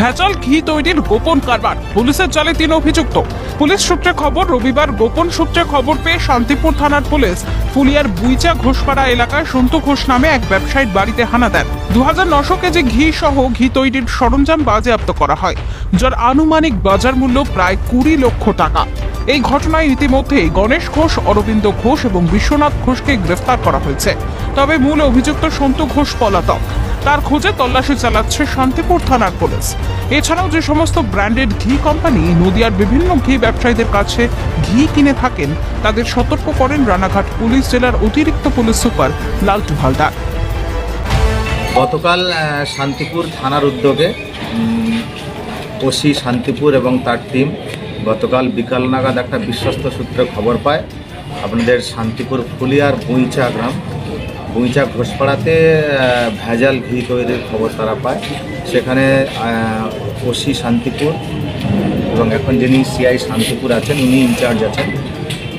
ভেজাল ঘি তৈরির গোপন কারবার, পুলিশের জালে তিন অভিযুক্ত। পুলিশ সূত্রে খবর, রবিবার গোপন সূত্রে খবর পেয়ে শান্তিপুর থানার পুলিশ ফুলিয়ার বুইচা ঘোষপাড়া এলাকায় সন্তু ঘোষ নামে এক ব্যবসায়ীর বাড়িতে হানা দেন। দু হাজার নশো কেজি ঘি সহ ঘি তৈরির সরঞ্জাম বাজেয়াপ্ত করা হয়, যার আনুমানিক বাজার মূল্য প্রায় কুড়ি লক্ষ টাকা। এই ঘটনায় ইতিমধ্যেই গণেশ ঘোষ, অরবিন্দ ঘোষ এবং বিশ্বনাথ ঘোষকে গ্রেফতার করা হয়েছে। তবে মূল অভিযুক্ত সন্তু ঘোষ পলাতক। তার খোঁজে তল্লাশি চালাচ্ছে শান্তিপুর থানার পুলিশ। এছাড়াও যে সমস্ত ব্র্যান্ডেড ঘি কোম্পানি নদিয়ার বিভিন্ন ঘি ব্যবসায়ীদের কাছে ঘি কিনে থাকেন, তাদের সতর্ক করেন রানাঘাট পুলিশ জেলার অতিরিক্ত পুলিশ সুপার লালটু হালদার। গতকাল শান্তিপুর থানার উদ্যোগে ওসি শান্তিপুর এবং তার টিম গতকাল বিকাল নাগাদ একটা বিশ্বস্ত সূত্রে খবর পায়। আপনাদের শান্তিপুর ফুলিয়ার বুইচা গ্রাম। বুইচা ঘোষপাড়াতে ভেজাল ঘি তৈরির খবর তারা পায়। সেখানে ওসি শান্তিপুর এবং এখন যিনি সিআই শান্তিপুর আছেন, উনি ইনচার্জ আছেন।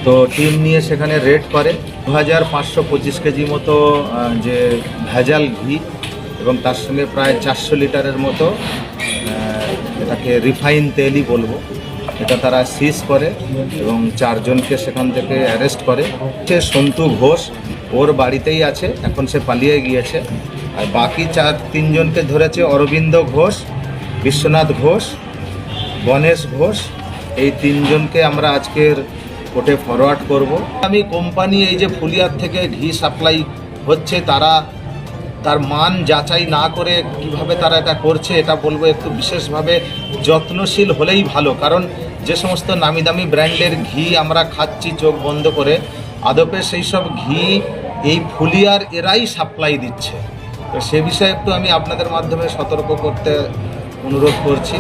তো টিম নিয়ে সেখানে রেড করে দু হাজার পাঁচশো পঁচিশ কেজি মতো যে ভেজাল ঘি এবং তার সঙ্গে প্রায় চারশো লিটারের মতো এটাকে রিফাইন তেলই বলব। এটা তারা সিজ করে এবং চারজনকে সেখান থেকে অ্যারেস্ট করে। সে সন্তু ঘোষ ওর বাড়িতেই আছে, এখন সে পালিয়ে গিয়েছে। আর বাকি চার, তিনজনকে ধরেছে অরবিন্দ ঘোষ, বিশ্বনাথ ঘোষ, গণেশ ঘোষ। এই তিনজনকে আমরা আজকের কোর্টে ফরওয়ার্ড করব। আমি কোম্পানি এই যে ফুলিয়ার থেকে ঘি সাপ্লাই হচ্ছে, তারা তার মান যাচাই না করে কীভাবে তারা এটা করছে, এটা বলব একটু বিশেষভাবে যত্নশীল হলেই ভালো। কারণ যে সমস্ত নামি দামি ব্র্যান্ডের ঘি আমরা খাচ্ছি চোখ বন্ধ করে আদপে সেই সব ঘি, এই ফুলিয়ার এরাই সাপ্লাই দিচ্ছে। তো সে বিষয়ে একটু আমি আপনাদের মাধ্যমে সতর্ক করতে অনুরোধ করছি।